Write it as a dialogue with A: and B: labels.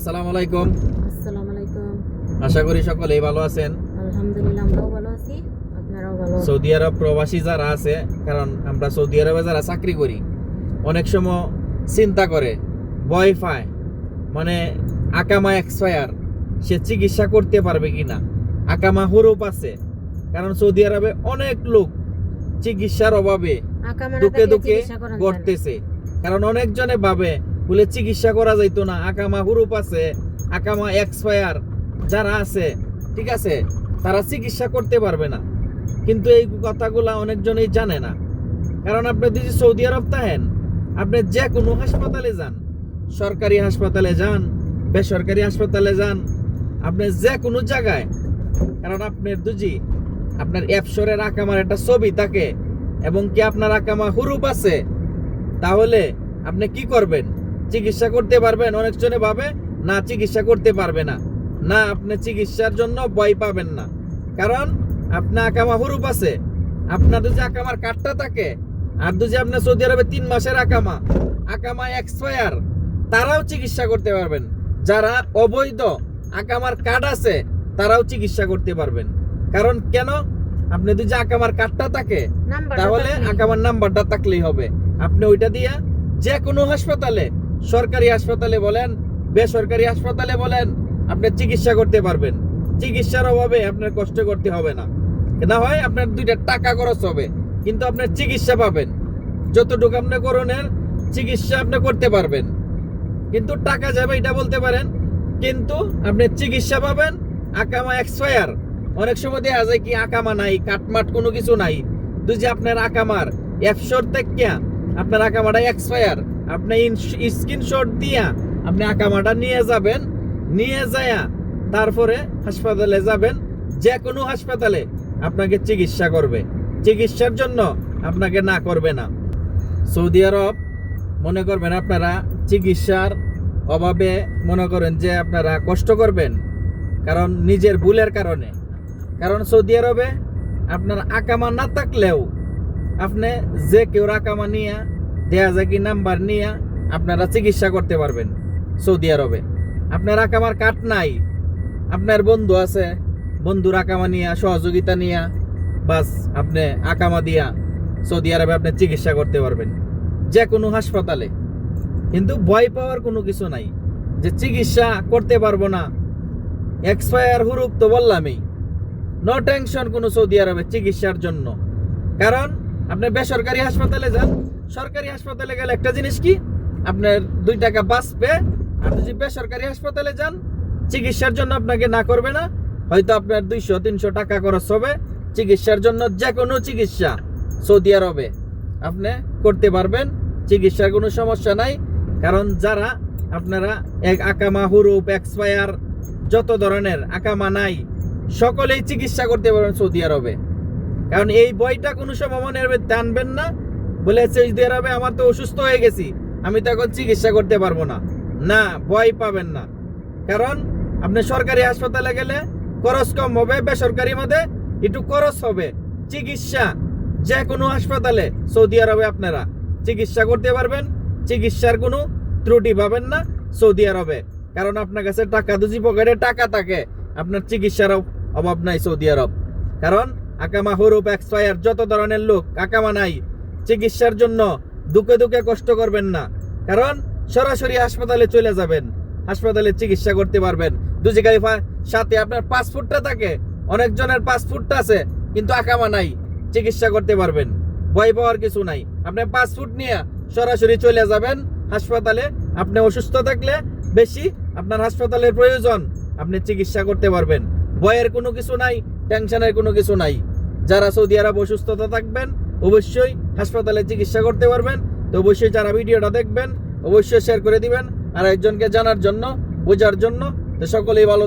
A: আসসালামু আলাইকুম।
B: আসসালামু আলাইকুম।
A: আশা করি সকলেই ভালো আছেন।
B: আলহামদুলিল্লাহ আমরাও ভালো আছি। আপনারাও ভালো
A: সৌদি আরব প্রবাসী যারা আছে কারণ আমরা সৌদি আরবে যারা চাকরি করি অনেক সময় চিন্তা করে ভয় পায়। মানে আকামা এক্সপায়ার সে চিকিৎসা করতে পারবে কিনা? আকামা হরুপ আছে। কারণ সৌদি আরবে অনেক লোক চিকিৎসার অভাবে দুকে দুকে
B: যায় না।
A: করতেছে কারণ অনেকজনে ভাবে বলে চিকিৎসা করা যাইতো না। আকামা হুরুপ আছে, আকামা এক্সপায়ার যারা আছে, ঠিক আছে, তারা চিকিৎসা করতে পারবে না। কিন্তু এই কথাগুলা অনেকজনই জানে না। কারণ আপনি যদি সৌদি আরব থাকেন, আপনি যে কোনো হাসপাতালে যান, সরকারি হাসপাতালে যান, বেসরকারি হাসপাতালে যান, আপনি যে কোনো জায়গায়, কারণ আপনার দুজি, আপনার অ্যাপসরের আকামার একটা ছবি থাকে, এবং কি আপনার আকামা হুরুপ আছে, তাহলে আপনি কি করবেন? চিকিৎসা করতে পারবেন। অনেকজনে ভাবে না চিকিৎসা করতে পারবে না। না আপনি চিকিৎসার জন্য ভয় পাবেন না। কারণ আপনার আকামা হুরুপ আছে। আপনার যদি আকামার কার্ডটা থাকে আর যদি আপনার সৌদি আরবে তিন মাসের আকামা আকামা এক্সপায়ার তারাও চিকিৎসা করতে পারবেন। যারা অবৈধ আকামার কার্ড আছে তারাও চিকিৎসা করতে পারবেন। কারণ কেন? আপনি যদি আকামার কার্ডটা থাকে তাহলে। আকামার নাম্বারটা থাকলেই হবে। আপনি ওইটা দিয়া যে কোনো হাসপাতালে সরকারি হাসপাতালে বলেন, বেসরকারি হাসপাতালে বলেন, আপনি চিকিৎসা করতে পারবেন। চিকিৎসার অভাবে আপনার কষ্ট করতে হবে না। না হয় আপনার দুইটা টাকা খরচ হবে, কিন্তু আপনার চিকিৎসা পাবেন। যতটুকু আপনি করণের চিকিৎসা আপনি করতে পারবেন। কিন্তু টাকা যাবে এটা বলতে পারেন, কিন্তু আপনি চিকিৎসা পাবেন, আকামা এক্সপায়ার। অনেক সময় দেখা যায় কি আকামা নাই, কাটমাট কোনো কিছু নাই। যে আপনার আকামার অ্যাপসর থেকে আপনার আকামাটা এক্সপায়ার। আপনি স্ক্রিনশট দিয়া আপনি আকামাটা নিয়ে যাবেন, নিয়ে যায়া তারপরে হাসপাতালে যাবেন যে কোনো হাসপাতালে আপনাকে চিকিৎসা করবে। চিকিৎসার জন্য আপনাকে না করবে না। সৌদি আরব, মনে করবেন আপনারা চিকিৎসার অভাবে মনে করেন যে আপনারা কষ্ট করবেন, কারণ নিজের ভুলের কারণে। কারণ সৌদি আরবে আপনার আকামা না থাকলেও আপনি যে কেউ আকামা নিয়ে দেয়া যায় কি নাম্বার নিয়ে আপনারা চিকিৎসা করতে পারবেন সৌদি আরবে। আপনার আকামার কার্ড নাই। আপনার বন্ধু আছে, বন্ধুর আকামা নিয়া, সহযোগিতা নিয়া, বাস আপনি আকামা দিয়া সৌদি আরবে আপনি চিকিৎসা করতে পারবেন। যে কোনো হাসপাতালে। কিন্তু ভয় পাওয়ার কোনো কিছু নাই। যে চিকিৎসা করতে পারব না। এক্সপায়ার হুরুপ তো বললামই। নো টেনশন কোনো সৌদি আরবে চিকিৎসার জন্য। কারণ আপনি বেসরকারি হাসপাতালে যান সরকারি হাসপাতালে গেলে একটা জিনিস কি? আপনার দুই টাকা বাঁচবে। আর যদি বেসরকারি হাসপাতালে যান, চিকিৎসার জন্য আপনাকে না করবে না, হয়তো আপনার দুইশো, তিনশো টাকা খরচ হবে। চিকিৎসার জন্য যে কোনো চিকিৎসা সৌদি আরবে আপনি করতে পারবেন। চিকিৎসার কোনো সমস্যা নাই, কারণ যারা আপনারা এক আকামা, হুরুপ, এক্সপায়ার, যত ধরনের আকামা নাই, সকলেই চিকিৎসা করতে পারবেন সৌদি আরবে। কারণ এই বইটা কোনো সময় মনে হবে টানবেন না বলে সৌদি আরবে আমার তো অসুস্থ হয়ে গেছি, আমি তো এখন চিকিৎসা করতে পারব না। না, ভয় পাবেন না। কারণ আপনি সরকারি হাসপাতালে গেলে খরচ কম হবে, বেসরকারি মধ্যে একটু খরচ হবে। চিকিৎসা যে কোনো হাসপাতালে, সৌদি আরবে আপনারা চিকিৎসা করতে পারবেন, চিকিৎসার কোনো ত্রুটি পাবেন না সৌদি আরবে। কারণ আপনার কাছে টাকা, দুজি পকেটে টাকা থাকে, আপনার চিকিৎসার অভাব নাই সৌদি আরব। কারণ আকামা হরুপ এক্সপায়ার যত ধরনের লোক আকামা নাই চিকিৎসার জন্য দুঃখে দুঃখে কষ্ট করবেন না। কারণ সরাসরি হাসপাতালে চলে যাবেন, হাসপাতালে চিকিৎসা করতে পারবেন। দুজি গাড়ি সাথে আপনার পাসপোর্টটা থাকে, অনেকজনের পাসপোর্টটা আছে, কিন্তু আকামা নাই, চিকিৎসা করতে পারবেন। ভয় পাওয়ার কিছু নাই। আপনি পাসপোর্ট নিয়ে সরাসরি চলে যাবেন, হাসপাতালে। আপনি অসুস্থ থাকলে বেশি আপনার হাসপাতালের প্রয়োজন, আপনি চিকিৎসা করতে পারবেন। ভয়ের কোনো কিছু নাই, টেনশনের কোনো কিছু নাই। যারা সৌদি আরব অসুস্থতা থাকবেন অবশ্যই হাসপাতালে চিকিৎসা করতে পারবেন। তো অবশ্যই যারা ভিডিওটা দেখবেন, অবশ্যই শেয়ার করে দিবেন। আর একজনকে জানার জন্য, বোঝার জন্য। তো সকলেই ভালো